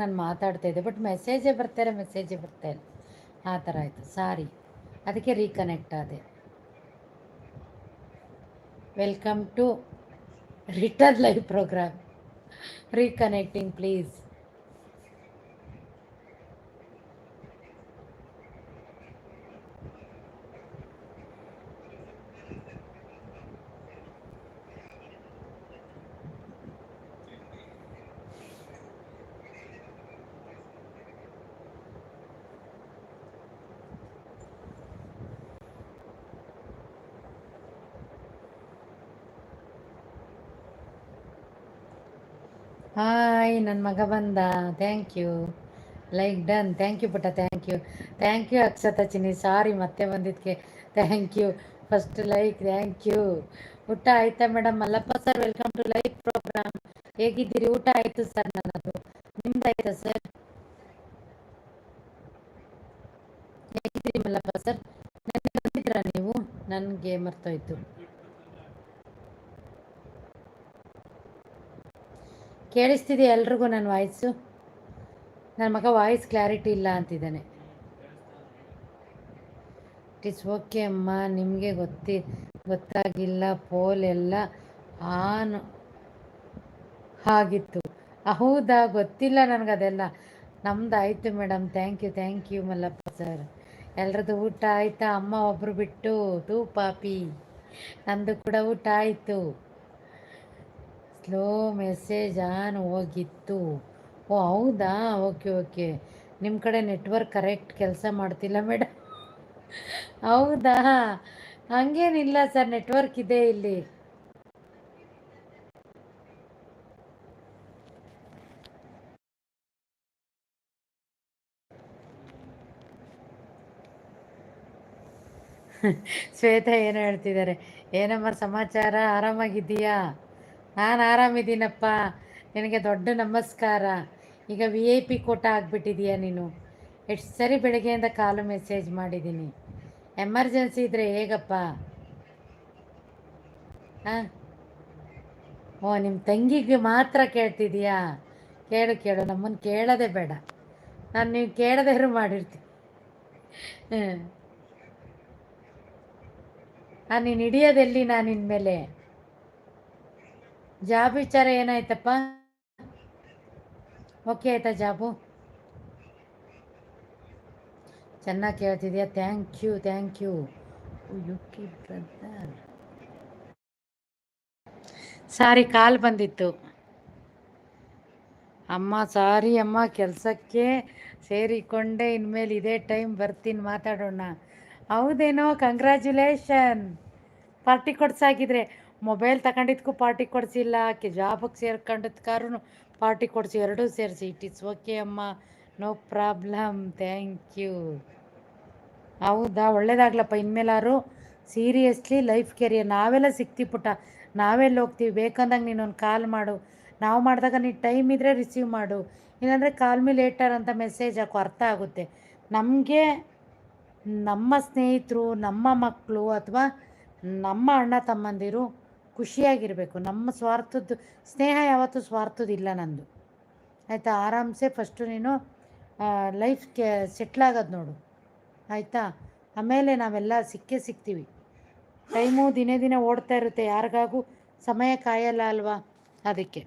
ನಾನು ಮಾತಾಡ್ತಾ ಇದ್ದೆ ಬಟ್ ಮೆಸೇಜೇ ಬರ್ತಾರೆ ಮೆಸೇಜೇ ಬರ್ತಾ ಇಲ್ಲ. ಆ ಥರ ಆಯಿತು ಸಾರಿ ಅದಕ್ಕೆ ರೀಕನೆಕ್ಟ್ ಆದೆ. Welcome to return live program reconnecting please hi ನನ್ನ ಮಗ ಬಂದ. Thank you like done thank you ಪುಟ್ಟ thank you thank you Akshata Chinni. Sorry ಮತ್ತೆ ಬಂದಿದ್ದಕ್ಕೆ thank you first like thank you ಊಟ ಆಯ್ತಾ madam Mallappa sir welcome to like program ಹೇಗಿದ್ದೀರಿ? ಊಟ ಆಯಿತು ಸರ್ ನನ್ನದು. ನಿಮ್ದು ಆಯ್ತಾ ಸರ್ ಹೇಗಿದ್ದೀರಿ ಮಲ್ಲಪ್ಪ ಸರ್ ಬಂದಿದ್ರಾ ನೀವು? ನನಗೆ ಮರ್ತೋಯ್ತು. ಕೇಳಿಸ್ತಿದೆ ಎಲ್ರಿಗೂ ನನ್ನ ವಾಯ್ಸು? ನನ್ನ ಮಗ ವಾಯ್ಸ್ ಕ್ಲಾರಿಟಿ ಇಲ್ಲ ಅಂತಿದ್ದಾನೆ. ಇಟ್ ಇಸ್ ಓಕೆ ಅಮ್ಮ, ನಿಮಗೆ ಗೊತ್ತಿ, ಗೊತ್ತಾಗಿಲ್ಲ, ಪೋಲ್ ಎಲ್ಲ ಆನ್ ಆಗಿತ್ತು. ಹೌದಾ? ಗೊತ್ತಿಲ್ಲ ನನಗದೆಲ್ಲ ನಮ್ದು ಆಯಿತು madam thank you thank you Mallappa sir ಎಲ್ರದ್ದು ಊಟ ಆಯಿತಾ? ಅಮ್ಮ ಒಬ್ಬರು ಬಿಟ್ಟು ತೂ ಪಾಪಿ ನಂದು ಕೂಡ ಊಟ ಆಯಿತು. ಸ್ಲೋ ಮೆಸೇಜ್ ಆನ್ ಹೋಗಿತ್ತು. ಓ, ಹೌದಾ? Okay okay. ನಿಮ್ಮ ಕಡೆ ನೆಟ್ವರ್ಕ್ ಕರೆಕ್ಟ್ ಕೆಲಸ ಮಾಡ್ತಿಲ್ಲ ಮೇಡಮ್ ಹೌದಾ? ಹಂಗೇನಿಲ್ಲ ಸರ್ ನೆಟ್ವರ್ಕ್ ಇದೆ ಇಲ್ಲಿ. ಶ್ವೇತಾ ಏನು ಹೇಳ್ತಿದ್ದಾರೆ? ಏನಮ್ಮ ಸಮಾಚಾರ? ಆರಾಮಾಗಿದ್ದೀಯಾ? ನಾನು ಆರಾಮಿದ್ದೀನಪ್ಪ. ನಿನಗೆ ದೊಡ್ಡ ನಮಸ್ಕಾರ. ಈಗ ವಿ ಐ ಪಿ ಕೋಟ ಆಗಿಬಿಟ್ಟಿದೀಯ ನೀನು. ಎಷ್ಟು ಸರಿ ಬೆಳಗ್ಗೆಯಿಂದ ಕಾಲು ಮೆಸೇಜ್ ಮಾಡಿದ್ದೀನಿ. ಎಮರ್ಜೆನ್ಸಿ ಇದ್ದರೆ ಹೇಗಪ್ಪ? ಹಾಂ ಓ ನಿಮ್ಮ ತಂಗಿಗೆ ಮಾತ್ರ ಕೇಳ್ತಿದೀಯಾ? ಕೇಳು ಕೇಳು. ನಮ್ಮನ್ನು ಕೇಳೋದೇ ಬೇಡ. ನಾನು ನೀವು ಕೇಳದೇ ಮಾಡಿರ್ತೀನಿ. ಹಾಂ ನೀನು ಹಿಡಿಯೋದೆಲ್ಲಿ ನಾನು ಇನ್ಮೇಲೆ ಜಾಬ್ ವಿಚಾರ ಏನಾಯ್ತಪ್ಪ? ಓಕೆ ಆಯ್ತಾ ಜಾಬು? ಚೆನ್ನಾಗಿ ಕೇಳ್ತಿದ್ಯಾ? Thank you thank you you brother sorry call ಬಂದಿತ್ತು. ಅಮ್ಮ ಸಾರಿ ಅಮ್ಮ, ಕೆಲಸಕ್ಕೆ ಸೇರಿಕೊಂಡೆ, ಇನ್ಮೇಲೆ ಇದೇ ಟೈಮ್ ಬರ್ತೀನಿ, ಮಾತಾಡೋಣ. ಹೌದೇನೋ ಕಂಗ್ರ್ಯಾಚುಲೇಷನ್ ಪಾರ್ಟಿ ಕೊಡ್ಸಾಗಿದ್ರೆ ಮೊಬೈಲ್ ತಗೊಂಡಿದ್ಕೂ ಪಾರ್ಟಿ ಕೊಡಿಸಿಲ್ಲ, ಆಕೆ ಜಾಬಕ್ಕೆ ಸೇರ್ಕೊಂಡಿದ್ಕಾರು ಪಾರ್ಟಿ ಕೊಡಿಸಿ, ಎರಡೂ ಸೇರಿಸಿ. ಇಟ್ ಇಸ್ ಓಕೆ ಅಮ್ಮ. ನೋ ಪ್ರಾಬ್ಲಮ್ ಥ್ಯಾಂಕ್ ಯು ಹೌದಾ? ಒಳ್ಳೇದಾಗ್ಲಪ್ಪ. ಇನ್ಮೇಲಾರು ಸೀರಿಯಸ್ಲಿ ಲೈಫ್ ಕೆರಿಯರ್ ನಾವೆಲ್ಲ ಸಿಕ್ತಿ ಪುಟ್ಟ ನಾವೆಲ್ಲ ಹೋಗ್ತೀವಿ? ಬೇಕಂದಾಗ ನೀನೊಂದು ಕಾಲ್ ಮಾಡು. ನಾವು ಮಾಡಿದಾಗ ನೀನು ಟೈಮ್ ಇದ್ದರೆ ರಿಸೀವ್ ಮಾಡು. ಇಲ್ಲಾಂದರೆ ಕಾಲ್ ಮಿ ಲೇಟರ್ ಅಂತ ಮೆಸೇಜ್ ಹಾಕು ಅರ್ಥ ಆಗುತ್ತೆ. ನಮಗೆ ನಮ್ಮ ಸ್ನೇಹಿತರು, ನಮ್ಮ ಮಕ್ಕಳು ಅಥವಾ ನಮ್ಮ ಅಣ್ಣ ತಮ್ಮಂದಿರು ಖುಷಿಯಾಗಿರಬೇಕು. ನಮ್ಮ ಸ್ವಾರ್ಥದ್ದು, ಸ್ನೇಹ ಯಾವತ್ತೂ ಸ್ವಾರ್ಥದಿಲ್ಲ ನಂದು. ಆಯಿತಾ? ಆರಾಮ್ಸೆ ಫಸ್ಟು ನೀನು ಲೈಫ್ಗೆ ಸೆಟ್ಲಾಗೋದು ನೋಡು. ಆಯಿತಾ? ಆಮೇಲೆ ನಾವೆಲ್ಲ ಸಿಕ್ಕೇ ಸಿಗ್ತೀವಿ ಟೈಮು ದಿನೇ ದಿನೇ ಓಡ್ತಾ ಇರುತ್ತೆ. ಯಾರಿಗಾಗೂ ಸಮಯ ಕಾಯಲ್ಲ ಅಲ್ವಾ? ಅದಕ್ಕೆ.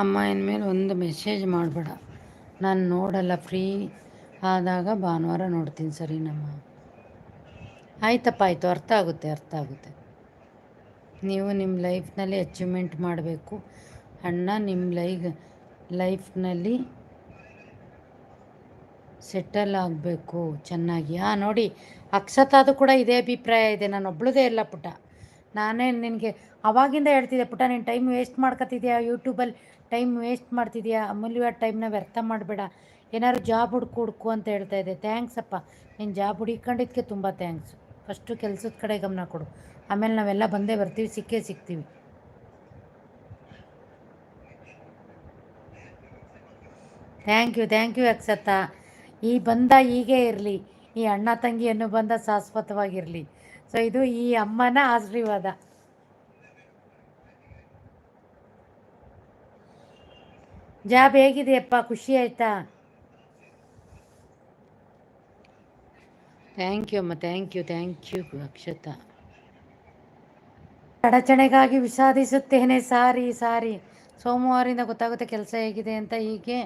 ಅಮ್ಮ ಇನ್ಮೇಲೆ ಒಂದು ಮೆಸೇಜ್ ಮಾಡಬೇಡ. ನಾನು ನೋಡಲ್ಲ ಫ್ರೀ ಆದಾಗ ಭಾನುವಾರ ನೋಡ್ತೀನಿ ಸರಿ ನಮ್ಮ. ಆಯ್ತಪ್ಪ, ಆಯಿತು. ಅರ್ಥ ಆಗುತ್ತೆ ಅರ್ಥ ಆಗುತ್ತೆ. ನೀವು ನಿಮ್ಮ ಲೈಫ್ನಲ್ಲಿ ಅಚೀವ್ಮೆಂಟ್ ಮಾಡಬೇಕು. ಅಣ್ಣ ನಿಮ್ಮ ಲೈ ಲೈಫ್ನಲ್ಲಿ ಸೆಟಲ್ ಆಗಬೇಕು. ಚೆನ್ನಾಗಿ. ಹಾಂ ನೋಡಿ, ಅಕ್ಷತಾದು ಕೂಡ ಇದೇ ಅಭಿಪ್ರಾಯ ಇದೆ. ನಾನು ಒಬ್ಳದೇ ಇಲ್ಲ ಪುಟ. ನಾನೇ ನಿನಗೆ ಅವಾಗಿಂದ ಹೇಳ್ತಿದ್ದೆ, ಪುಟ ನೀನು ಟೈಮ್ ವೇಸ್ಟ್ ಮಾಡ್ಕೊತಿದ್ಯಾ ಯೂಟ್ಯೂಬಲ್ಲಿ ಟೈಮ್ ವೇಸ್ಟ್ ಮಾಡ್ತಿದ್ಯಾ? ಅಮೂಲ್ಯವಾದ ಟೈಮ್ನ ವ್ಯರ್ಥ ಮಾಡಬೇಡ. ಏನಾದ್ರು ಜಾಬ್ ಹುಡ್ಕು ಹುಡ್ಕು ಅಂತ ಹೇಳ್ತಾ ಇದ್ದೆ. ಥ್ಯಾಂಕ್ಸ್ ಅಪ್ಪ. ನೀನು ಜಾಬ್ ಹುಡುಕೊಂಡಿದ್ದಕ್ಕೆ ತುಂಬ ಥ್ಯಾಂಕ್ಸ್ ಫಸ್ಟು ಕೆಲಸದ ಕಡೆ ಗಮನ ಕೊಡು. ಆಮೇಲೆ ನಾವೆಲ್ಲ ಬಂದೇ ಬರ್ತೀವಿ, ಸಿಕ್ಕೇ ಸಿಗ್ತೀವಿ thank you thank you Akshata ಈ ಬಂದ ಹೀಗೆ ಇರಲಿ. ಈ ಅಣ್ಣ ತಂಗಿಯನ್ನು ಬಂದ ಶಾಶ್ವತವಾಗಿರಲಿ. ಸೊ ಇದು ಈ ಅಮ್ಮನ ಆಶೀರ್ವಾದ. ಜಾಬ್ ಹೇಗಿದೆಯಪ್ಪ? ಖುಷಿ ಆಯ್ತಾ? ಥ್ಯಾಂಕ್ ಯು ಅಮ್ಮ. Thank you thank you Akshata. ಅಡಚಣೆಗಾಗಿ ವಿಷಾದಿಸುತ್ತೇನೆ. Sorry sorry. ಸೋಮವಾರದಿಂದ ಗೊತ್ತಾಗುತ್ತೆ ಕೆಲಸ ಹೇಗಿದೆ ಅಂತ ಹೀಗೆ.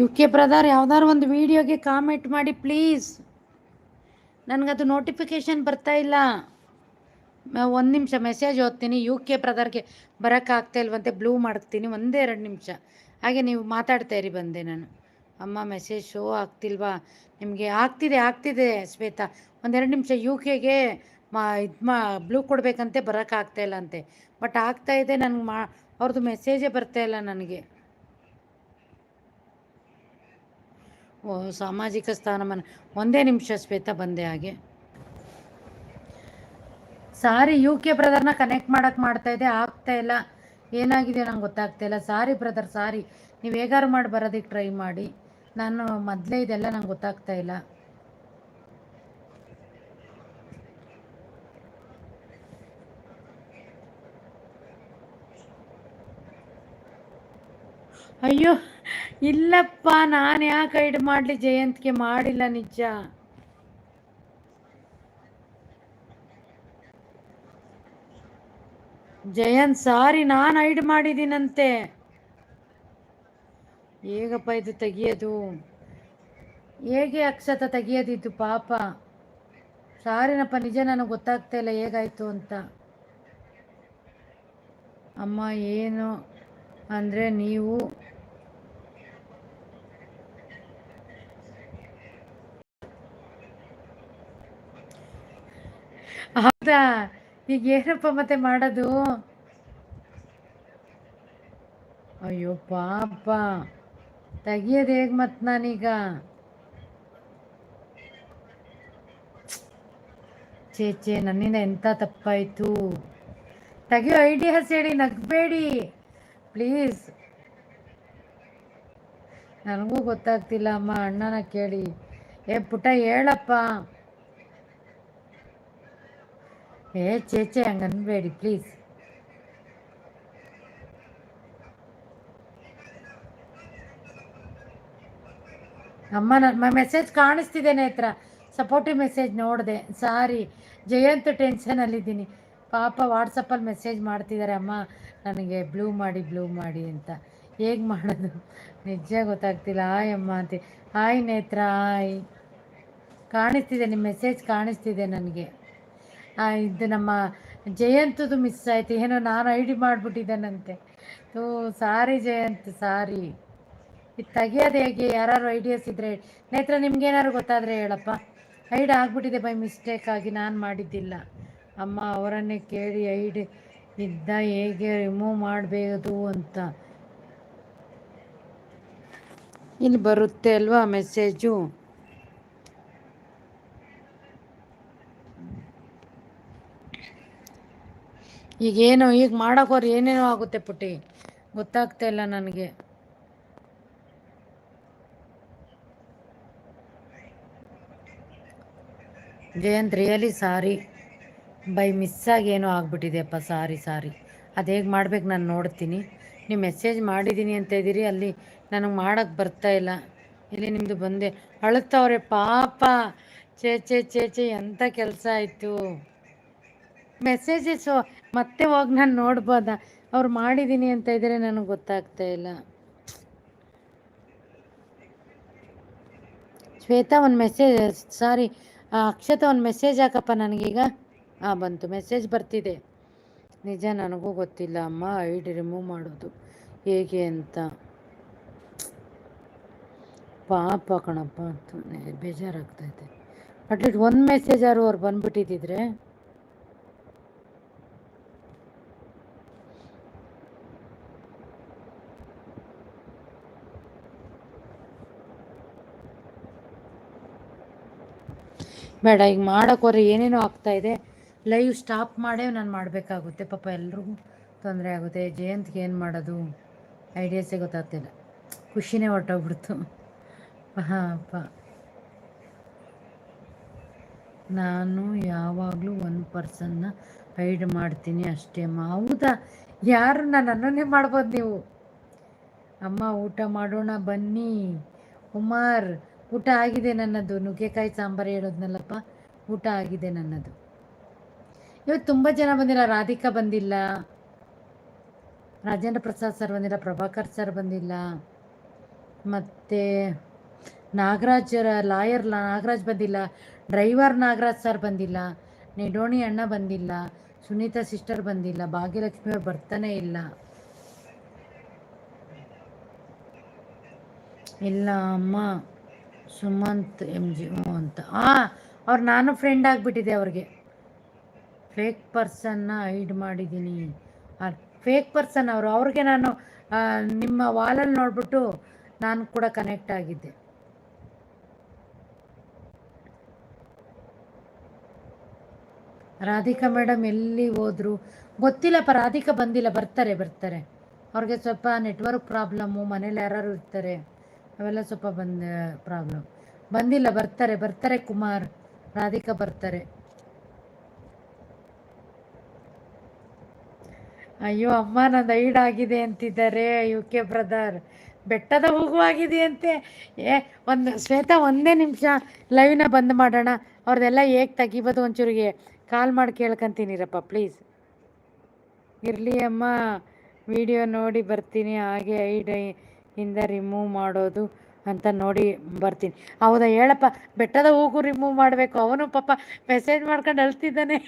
ಯು ಕೆ ಬ್ರದರ್ ಯಾವ್ದಾರು ಒಂದು ವೀಡಿಯೋಗೆ ಕಾಮೆಂಟ್ ಮಾಡಿ ಪ್ಲೀಸ್ ನನಗದು ನೋಟಿಫಿಕೇಷನ್ ಬರ್ತಾ ಇಲ್ಲ. ಒಂದು ನಿಮಿಷ ಮೆಸೇಜ್ ಓದ್ತೀನಿ. ಯು ಕೆ ಬ್ರದರ್ಗೆ ಬರೋಕ್ಕಾಗ್ತಾ ಇಲ್ವಂತೆ ಬ್ಲೂ ಮಾಡ್ತೀನಿ, ಒಂದೇ ಎರಡು ನಿಮಿಷ. ಹಾಗೆ ನೀವು ಮಾತಾಡ್ತಾ ಇರಿ ಬಂದೆ ನಾನು. ಅಮ್ಮ ಮೆಸೇಜ್ ಶೋ ಆಗ್ತಿಲ್ವಾ? ನಿಮಗೆ ಆಗ್ತಿದೆ ಆಗ್ತಿದೆ, ಶ್ವೇತಾ. ಒಂದೆರಡು ನಿಮಿಷ ಯು ಕೆಗೆ ಮಾ, ಇದು ಮಾ ಬ್ಲೂ ಕೊಡಬೇಕಂತೆ ಬರೋಕ್ಕಾಗ್ತಾ ಇಲ್ಲ ಅಂತೆ. ಬಟ್ ಆಗ್ತಾ ಇದೆ, ನನಗೆ ಮಾ ಅವ್ರದ್ದು ಮೆಸೇಜೇ ಬರ್ತಾ ಇಲ್ಲ ನನಗೆ ಓ ಸಾಮಾಜಿಕ ಸ್ಥಾನಮಾನ. ಒಂದೇ ನಿಮಿಷ ಶ್ವೇತಾ, ಬಂದೆ ಹಾಗೆ. ಸಾರಿ ಯು ಕೆ ಬ್ರದರ್ನ ಕನೆಕ್ಟ್ ಮಾಡೋಕ್ಕೆ ಮಾಡ್ತಾ ಇದೆ. ಆಗ್ತಾ ಇಲ್ಲ. ಏನಾಗಿದೆ ನಂಗೆ ಗೊತ್ತಾಗ್ತಾ ಇಲ್ಲ. Sorry brother sorry. ನೀವು ಹೇಗಾರು ಮಾಡಿ ಬರೋದಕ್ಕೆ ಟ್ರೈ ಮಾಡಿ. ನಾನು ಮೊದಲೇ ಇದೆಲ್ಲ ನಂಗೆ ಗೊತ್ತಾಗ್ತಾ ಇಲ್ಲ. ಅಯ್ಯೋ! ಇಲ್ಲಪ್ಪ, ನಾನು ಯಾಕೆ ಐಡ್ ಮಾಡಲಿ ಜಯಂತ್ಗೆ ಮಾಡಿಲ್ಲ ನಿಜ? ಜಯಂತ್, ಸಾರಿ, ನಾನು ಐಡ್ ಮಾಡಿದ್ದೀನಂತೆ ಹೇಗಪ್ಪ ಇದು ತೆಗಿಯೋದು? ಹೇಗೆ ಅಕ್ಷತ ತೆಗಿಯೋದಿದ್ದು ಪಾಪ? ಸಾರಿನಪ್ಪ, ನಿಜ ನನಗೆ ಗೊತ್ತಾಗ್ತಾ ಇಲ್ಲ ಹೇಗಾಯ್ತು ಅಂತ. ಅಮ್ಮ, ಏನು ಅಂದರೆ ನೀವು ಈಗ ಏನಪ್ಪ ಮತ್ತೆ ಮಾಡೋದು? ಅಯ್ಯೋ ಪಾಪ. ತೆಗಿಯೋದು ಹೇಗೆ ಮತ್ತೆ ನಾನೀಗ? ಚೇ ಚೇ ನನ್ನಿಂದ ಎಂಥ ತಪ್ಪಾಯಿತು? ತೆಗಿಯೋ ಐಡಿಯಾಸ್ ಹೇಳಿ, ನಗಬೇಡಿ. ಪ್ಲೀಸ್. ನನಗೂ ಗೊತ್ತಾಗ್ತಿಲ್ಲ, ಅಮ್ಮ, ಅಣ್ಣನ ಕೇಳಿ. ಏ ಪುಟ ಹೇಳಪ್ಪ. ಏ ಚೇಚೆ ಹಂಗೆ ಅನ್ಬೇಡಿ ಪ್ಲೀಸ್ ಅಮ್ಮ ನನ್ನ ಮೆಸೇಜ್ ಕಾಣಿಸ್ತಿದೆ ನೇತ್ರ ಸಪೋರ್ಟಿವ್ ಮೆಸೇಜ್ ನೋಡಿದೆ ಸಾರಿ ಜಯಂತ್ ಟೆನ್ಷನಲ್ಲಿದ್ದೀನಿ ಪಾಪ ವಾಟ್ಸಪ್ಪಲ್ಲಿ ಮೆಸೇಜ್ ಮಾಡ್ತಿದ್ದಾರೆ ಅಮ್ಮ ನನಗೆ ಬ್ಲೂ ಮಾಡಿ ಬ್ಲೂ ಮಾಡಿ ಅಂತ. ಹೇಗೆ ಮಾಡೋದು? ನಿಜ ಗೊತ್ತಾಗ್ತಿಲ್ಲ. ಆಯ್ ಅಮ್ಮ ಅಂತ. ಹಾಯ್ ನೇತ್ರ, ಹಾಯ್. ಕಾಣಿಸ್ತಿದೆ ನಿಮ್ಮ ಮೆಸೇಜ್ ಕಾಣಿಸ್ತಿದೆ ನನಗೆ. ಇದು ನಮ್ಮ ಜಯಂತದ್ದು ಮಿಸ್ ಆಯ್ತು. ಏನೋ ನಾನು ಐ ಡಿ ಮಾಡಿಬಿಟ್ಟಿದ್ದೇನಂತೆ. ತೂ, ಸಾರಿ ಜಯಂತ್, ಸಾರಿ. ಇದು ತೆಗಿಯೋದು ಹೇಗೆ? ಯಾರು ಐಡಿಯಾಸ್ ಇದ್ದರೆ ನೇತ್ರ ನಿಮ್ಗೇನಾದ್ರು ಗೊತ್ತಾದರೆ ಹೇಳಪ್ಪ. ಐಡ್ ಆಗಿಬಿಟ್ಟಿದೆ ಬೈ ಮಿಸ್ಟೇಕ್ ಆಗಿ, ನಾನು ಮಾಡಿದ್ದಿಲ್ಲ. ಅಮ್ಮ ಅವರನ್ನೇ ಕೇಳಿ ಐಡ್ ಇದ್ದ ಹೇಗೆ ರಿಮೂವ್ ಮಾಡಬೇಕು ಅಂತ. ಇಲ್ಲಿ ಬರುತ್ತೆ ಅಲ್ವಾ ಮೆಸೇಜು ಈಗೇನು, ಈಗ ಮಾಡೋಕೋರು ಏನೇನೋ ಆಗುತ್ತೆ ಪುಟ್ಟಿ. ಗೊತ್ತಾಗ್ತಾ ಇಲ್ಲ ನನಗೆ. ಜಯಂತ್ ರಿಯಲಿ ಸಾರಿ ಬೈ ಮಿಸ್ಸಾಗಿ ಏನೋ ಆಗ್ಬಿಟ್ಟಿದೆಯಪ್ಪ ಸಾರಿ ಸಾರಿ ಅದು ಹೇಗೆ ಮಾಡ್ಬೇಕು ನಾನು ನೋಡ್ತೀನಿ. ನೀವು ಮೆಸೇಜ್ ಮಾಡಿದ್ದೀನಿ ಅಂತ ಇದ್ದೀರಿ, ಅಲ್ಲಿ ನನಗೆ ಮಾಡೋಕ್ಕೆ ಬರ್ತಾ ಇಲ್ಲ. ಇಲ್ಲಿ ನಿಮ್ಮದು ಬಂದೆ. ಅಳುತ್ತವ್ರೆ, ಪಾಪ. ಚೇ ಚೇ ಚೇ ಚೇ ಎಂಥ ಕೆಲಸ ಆಯಿತು. ಮೆಸೇಜಸ್ಸು ಮತ್ತೆ ಹೋಗಿ ನಾನು ನೋಡ್ಬೋದ? ಅವ್ರು ಮಾಡಿದ್ದೀನಿ ಅಂತ ಇದ್ರೆ ನನಗೆ ಗೊತ್ತಾಗ್ತಾ ಇಲ್ಲ. ಶ್ವೇತಾ ಒಂದು ಮೆಸೇಜ್ ಸಾರಿ ಅಕ್ಷತಾ ಒಂದು ಮೆಸೇಜ್ ಹಾಕಪ್ಪ ನನಗೀಗ. ಹಾಂ ಬಂತು. ಮೆಸೇಜ್ ಬರ್ತಿದೆ. ನಿಜ ನನಗೂ ಗೊತ್ತಿಲ್ಲ. ಅಮ್ಮ ಐ ಡಿ ರಿಮೂವ್ ಮಾಡೋದು ಹೇಗೆ ಅಂತ. ಪಾಪ ಕಣಪ್ಪ, ಅಂತ. ಬೇಜಾರಾಗ್ತೈತೆ ಅಟ್ಲೀಸ್ಟ್ ಒಂದು ಮೆಸೇಜ್ ಆದ್ರು ಅವ್ರು ಬಂದ್ಬಿಟ್ಟಿದ್ದಿದ್ರೆ ಬೇಡ, ಈಗ ಮಾಡೋಕ್ಕೆ ಹೋದ್ರೆ ಏನೇನೋ ಆಗ್ತಾ ಇದೆ. ಲೈವ್ ಸ್ಟಾಪ್ ಮಾಡೇ ನಾನು ಮಾಡಬೇಕಾಗುತ್ತೆ. ಪಾಪ ಎಲ್ರಿಗೂ ತೊಂದರೆ ಆಗುತ್ತೆ. ಜಯಂತ್ಗೆ ಏನು ಮಾಡೋದು? ಐಡಿಯಾಸೇ ಗೊತ್ತಾಗ್ತಿಲ್ಲ. ಖುಷಿನೇ ಹೊರ್ಟೋಗ್ಬಿಡ್ತು. ಅಪ್ಪ ನಾನು ಯಾವಾಗಲೂ ಒಂದು ಪರ್ಸನ್ನ ಹೈಡ್ ಮಾಡ್ತೀನಿ ಅಷ್ಟೇ. ಹೌದಾ? ಯಾರು ನಾನು ಅನ್ನೋನೇ ಮಾಡ್ಬೋದು ನೀವು. ಅಮ್ಮ, ಊಟ ಮಾಡೋಣ ಬನ್ನಿ. ಉಮಾರ್ ಊಟ ಆಗಿದೆ ನನ್ನದು. ನುಗ್ಗೆಕಾಯಿ ಸಾಂಬಾರು ಹೇಳೋದ್ನಲ್ಲಪ್ಪ. ಊಟ ಆಗಿದೆ ನನ್ನದು. ಇವತ್ತು ತುಂಬ ಜನ ಬಂದಿಲ್ಲ. ರಾಧಿಕಾ ಬಂದಿಲ್ಲ. ರಾಜೇಂದ್ರ ಪ್ರಸಾದ್ ಸರ್ ಬಂದಿಲ್ಲ. ಪ್ರಭಾಕರ್ ಸರ್ ಬಂದಿಲ್ಲ. ಮತ್ತು ನಾಗರಾಜ್ ಲಾಯರ್ ನಾಗರಾಜ್ ಬಂದಿಲ್ಲ. ಡ್ರೈವರ್ ನಾಗರಾಜ್ ಸರ್ ಬಂದಿಲ್ಲ. ನಿಡೋಣಿ ಅಣ್ಣ ಬಂದಿಲ್ಲ. ಸುನೀತಾ ಸಿಸ್ಟರ್ ಬಂದಿಲ್ಲ. ಭಾಗ್ಯಲಕ್ಷ್ಮಿ ಅವ್ರು ಬರ್ತಾನೆ ಇಲ್ಲ. ಇಲ್ಲ, ಅಮ್ಮ. ಸುಮಂತ್ ಎಂ ಜಿ ಓ ಅಂತ. ಹಾಂ ಅವ್ರು ನಾನು ಫ್ರೆಂಡ್ ಆಗಿಬಿಟ್ಟಿದೆ ಅವ್ರಿಗೆ. ಫೇಕ್ ಪರ್ಸನ್ನ ಐಡ್ ಮಾಡಿದ್ದೀನಿ. ಫೇಕ್ ಪರ್ಸನ್ ಅವರು. ಅವ್ರಿಗೆ ನಾನು ಆ, ನಿಮ್ಮ ವಾಲಲ್ಲಿ ನೋಡಿಬಿಟ್ಟು ನಾನು ಕೂಡ ಕನೆಕ್ಟ್ ಆಗಿದ್ದೆ. ರಾಧಿಕಾ ಮೇಡಮ್ ಎಲ್ಲಿ ಹೋದರು? ಗೊತ್ತಿಲ್ಲಪ್ಪ ರಾಧಿಕಾ ಬಂದಿಲ್ಲ. ಬರ್ತಾರೆ ಬರ್ತಾರೆ. ಅವ್ರಿಗೆ ಸ್ವಲ್ಪ ನೆಟ್ವರ್ಕ್ ಪ್ರಾಬ್ಲಮ್ಮು ಮನೇಲಿ ಯಾರು ಇರ್ತಾರೆ. ಅವೆಲ್ಲ ಸ್ವಲ್ಪ ಬಂದ ಪ್ರಾಬ್ಲಮ್ ಬಂದಿಲ್ಲ, ಬರ್ತಾರೆ ಬರ್ತಾರೆ ಕುಮಾರ್. ರಾಧಿಕಾ ಬರ್ತಾರೆ. ಅಯ್ಯೋ ಅಮ್ಮ ನಂದು ಐಡ್ ಆಗಿದೆ ಅಂತಿದ್ದಾರೆ ಯು ಕೆ ಬ್ರದರ್ ಬೆಟ್ಟದ ಹೋಗುವಾಗಿದೆ ಅಂತೆ. ಏ, ಒಂದು ಶ್ವೇತಾ, ಒಂದೇ ನಿಮಿಷ ಲೈವ್ನ ಬಂದ್ ಮಾಡೋಣ. ಅವ್ರದ್ದೆಲ್ಲ ಹೇಗೆ ತೆಗಿಬೋದು ಒಂಚೂರಿಗೆ. ಕಾಲ್ ಮಾಡಿ ಕೇಳ್ಕೊಂತೀನಿರಪ್ಪ ಪ್ಲೀಸ್ ಇರಲಿ ಅಮ್ಮ. ವಿಡಿಯೋ ನೋಡಿ ಬರ್ತೀನಿ, ಹಾಗೆ, ಐಡ್ ಇಂದ ರಿಮೂವ್ ಮಾಡೋದು ಅಂತ ನೋಡಿ ಬರ್ತೀನಿ. ಹೌದಾ ಹೇಳಪ್ಪ, ಬೆಟ್ಟದ ಹೂಗು ರಿಮೂವ್ ಮಾಡಬೇಕು. ಅವನು ಪಾಪ ಮೆಸೇಜ್ ಮಾಡ್ಕೊಂಡು ಅಳ್ತಿದ್ದಾನೆ.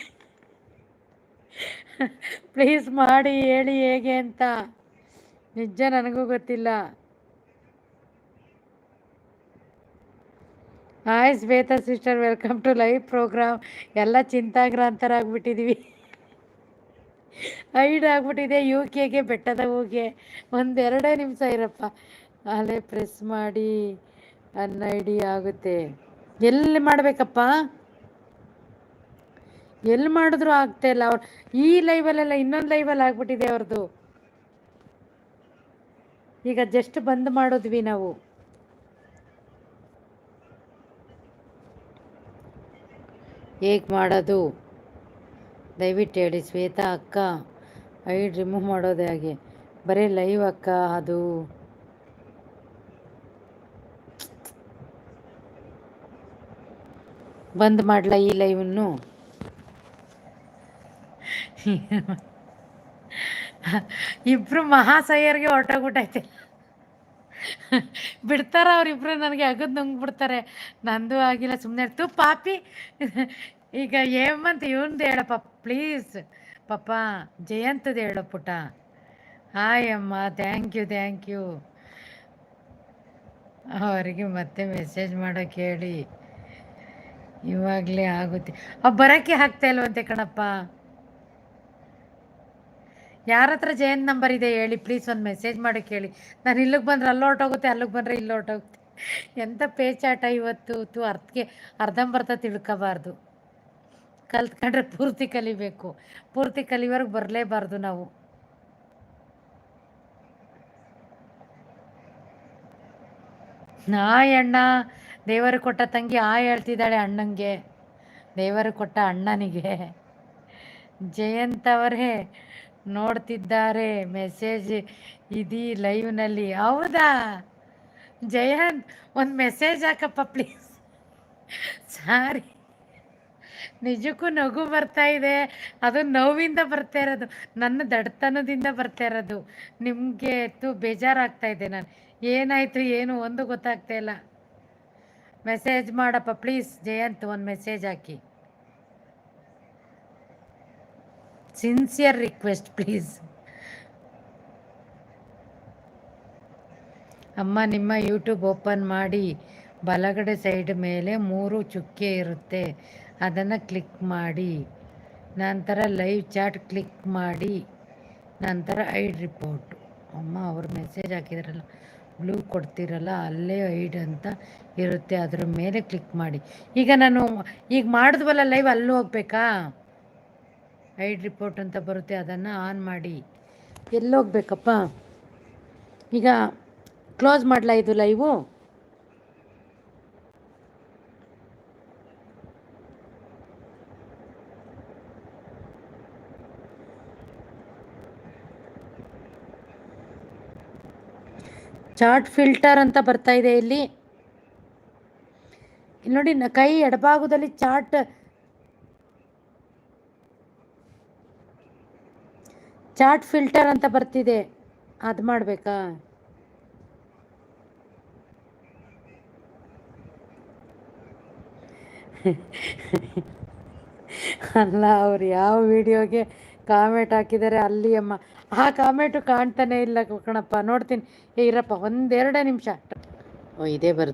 ಪ್ಲೀಸ್ ಮಾಡಿ, ಹೇಳಿ ಹೇಗೆ ಅಂತ. ನಿಜ ನನಗೂ ಗೊತ್ತಿಲ್ಲ. Hi Shweta sister welcome to live program ಎಲ್ಲ ಚಿಂತಾಗ್ರಾಂತರಾಗ್ಬಿಟ್ಟಿದ್ದೀವಿ ಐಡ್ ಆಗ್ಬಿಟ್ಟಿದೆ ಯು ಕೆಗೆ ಬೆಟ್ಟದ ಹೂಗೆ. ಒಂದೆರಡೇ ನಿಮಿಷ ಇರಪ್ಪ. ಅಲ್ಲೇ ಪ್ರೆಸ್ ಮಾಡಿ ಅನ್ನ ಐಡಿ ಆಗುತ್ತೆ. ಎಲ್ಲಿ ಮಾಡಬೇಕಪ್ಪ? ಎಲ್ಲಿ ಮಾಡಿದ್ರು ಆಗ್ತಾ ಇಲ್ಲ. ಅವ್ರು ಈ ಲೈವಲ್ಲೆಲ್ಲ ಇನ್ನೊಂದು ಲೈವಲ್ಲಿ ಆಗ್ಬಿಟ್ಟಿದೆ ಅವ್ರದ್ದು ಈಗ ಜಸ್ಟ್ ಬಂದ್ ಮಾಡಿದ್ವಿ ನಾವು. ಹೇಗೆ ಮಾಡೋದು? ದಯವಿಟ್ಟು ಹೇಳಿ, ಶ್ವೇತಾ ಅಕ್ಕ ಐಡ್ ರಿಮೂವ್ ಮಾಡೋದೇ ಹಾಗೆ. ಬರೀ ಲೈವ್ ಅಕ್ಕ, ಅದು. ಬಂದ್ ಮಾಡಲ ಈ ಲೈವನ್ನು ಇಬ್ರು ಮಹಾಸಯ್ಯರ್ಗೆ ಹೊರಟೋಗ್ಬಿಟ್ಟೈತೆ. ಬಿಡ್ತಾರ ಅವ್ರಿಬ್ರು, ನನಗೆ ಅಗದ್ ನುಂಗ್ಬಿಡ್ತಾರೆ. ನಂದು ಆಗಿಲ್ಲ ಸುಮ್ಮನೆ ತು ಪಾಪಿ. ಈಗ ಏಮಂತ ಇವಂದು ಹೇಳಪ್ಪ ಪ್ಲೀಸ್ ಪಪ್ಪ ಜಯಂತದ ಹೇಳು ಪುಟ. ಹಾಯ್ ಅಮ್ಮ ಥ್ಯಾಂಕ್ ಯು ಥ್ಯಾಂಕ್ ಯು ಅವರಿಗೆ ಮತ್ತೆ ಮೆಸೇಜ್ ಮಾಡೋಕೆ ಹೇಳಿ ಇವಾಗಲೇ ಆಗುತ್ತೆ. ಅವ್ ಬರೋಕ್ಕೆ ಹಾಕ್ತಾ ಇಲ್ವಂತೆ ಕಣಪ್ಪ. ಯಾರ ಹತ್ರ ಜಯಂತ್ ನಂಬರ್ ಇದೆ ಹೇಳಿ ಪ್ಲೀಸ್ ಒಂದು ಮೆಸೇಜ್ ಮಾಡೋಕೆ ಹೇಳಿ ನಾನು ಇಲ್ಲಿಗೆ ಬಂದ್ರೆ ಅಲ್ಲಿ ಹೊರ್ಟೋಗುತ್ತೆ, ಅಲ್ಲಿಗೆ ಬಂದರೆ ಇಲ್ಲಿ ಹೋಗುತ್ತೆ ಎಂಥ ಪೇಚಾಟ ಇವತ್ತು, ತು ಅರ್ಥಕ್ಕೆ, ಅರ್ಧಂಬರ್ಧ ತಿಳ್ಕೋಬಾರ್ದು. ಕಲ್ತ್ಕೊಂಡ್ರೆ ಪೂರ್ತಿ ಕಲಿಬೇಕು. ಪೂರ್ತಿ ಕಲಿಯೋರ್ಗೆ ಬರಲೇಬಾರ್ದು ನಾವು. ಹಾಯ್ ಅಣ್ಣ, ದೇವರು ಕೊಟ್ಟ ತಂಗಿ ಆ ಹೇಳ್ತಿದ್ದಾಳೆ ಅಣ್ಣಂಗೆ. ದೇವರು ಕೊಟ್ಟ ಅಣ್ಣನಿಗೆ. ಜಯಂತ್ ಅವರೇ ನೋಡ್ತಿದ್ದಾರೆ ಮೆಸೇಜ್ ಇದೀ ಲೈವ್ನಲ್ಲಿ. ಹೌದಾ? ಜಯಂತ್, ಒಂದು ಮೆಸೇಜ್ ಹಾಕಪ್ಪ ಪ್ಲೀಸ್ ಸಾರಿ. ನಿಜಕ್ಕೂ ನಗು ಬರ್ತಾ ಇದೆ. ಅದು ನೋವಿಂದ ಬರ್ತಾ ಇರೋದು. ನನ್ನ ದಡ್ತನದಿಂದ ಬರ್ತಾ ಇರೋದು. ನಿಮಗೆ ತು ಬೇಜಾರಾಗ್ತಾ ಇದೆ ನಾನು. ಏನಾಯ್ತು, ಏನು ಒಂದು ಗೊತ್ತಾಗ್ತಾ ಇಲ್ಲ. ಮೆಸೇಜ್ ಮಾಡಪ್ಪ, ಪ್ಲೀಸ್. ಜಯಂತ್, ಒಂದು message hockey. Sincere request, please. ಅಮ್ಮ, ನಿಮ್ಮ ಯೂಟ್ಯೂಬ್ ಓಪನ್ ಮಾಡಿ. ಬಲಗಡೆ ಸೈಡ್ ಮೇಲೆ ಮೂರು ಚುಕ್ಕೆ ಇರುತ್ತೆ. ಅದನ್ನು ಕ್ಲಿಕ್ ಮಾಡಿ, ನಂತರ ಲೈವ್ ಚಾಟ್ ಕ್ಲಿಕ್ ಮಾಡಿ, ನಂತರ ಐಡ್ ರಿಪೋರ್ಟು ಅಮ್ಮ, ಅವರು ಮೆಸೇಜ್ ಹಾಕಿದ್ರಲ್ಲ ಬ್ಲೂ ಕೊಡ್ತಿರಲ್ಲ, ಅಲ್ಲೇ ಐಡ್ ಅಂತ ಇರುತ್ತೆ, ಅದ್ರ ಮೇಲೆ ಕ್ಲಿಕ್ ಮಾಡಿ. ಈಗ ನಾನು, ಈಗ ಮಾಡಿದ್ವಲ್ಲ ಲೈವ್ ಅಲ್ಲೂ ಹೋಗ್ಬೇಕಾ? ಐಡ್ ರಿಪೋರ್ಟ್ ಅಂತ ಬರುತ್ತೆ, ಅದನ್ನು ಆನ್ ಮಾಡಿ. ಎಲ್ಲೋಗ್ಬೇಕಪ್ಪ ಈಗ ಕ್ಲೋಸ್ ಮಾಡಲಾ ಇದು ಲೈವು ಚಾರ್ಟ್ ಫಿಲ್ಟರ್ ಅಂತ ಬರ್ತಾ ಇದೆ ಇಲ್ಲಿ. ಇಲ್ಲಿ ನೋಡಿ ಕೈ ಎಡಭಾಗದಲ್ಲಿ ಚಾರ್ಟ್. ಚಾರ್ಟ್ ಫಿಲ್ಟರ್ ಅಂತ ಬರ್ತಿದೆ. ಅದು ಮಾಡಬೇಕಾ? ಅಲ್ಲ, ಅವ್ರು ಯಾವ ವಿಡಿಯೋಗೆ ಕಾಮೆಂಟ್ ಹಾಕಿದ್ದಾರೆ ಅಲ್ಲಿ ಅಮ್ಮ ಆ ಕಾಮೆಂಟು ಕಾಣ್ತಾನೆ ಇಲ್ಲ ಕಣಪ್ಪ ನೋಡ್ತೀನಿ. ಏ ಇರಪ್ಪ ಒಂದೆರಡೇ ನಿಮಿಷ. ಓ ಇದೇ ಬರುತ್ತೆ.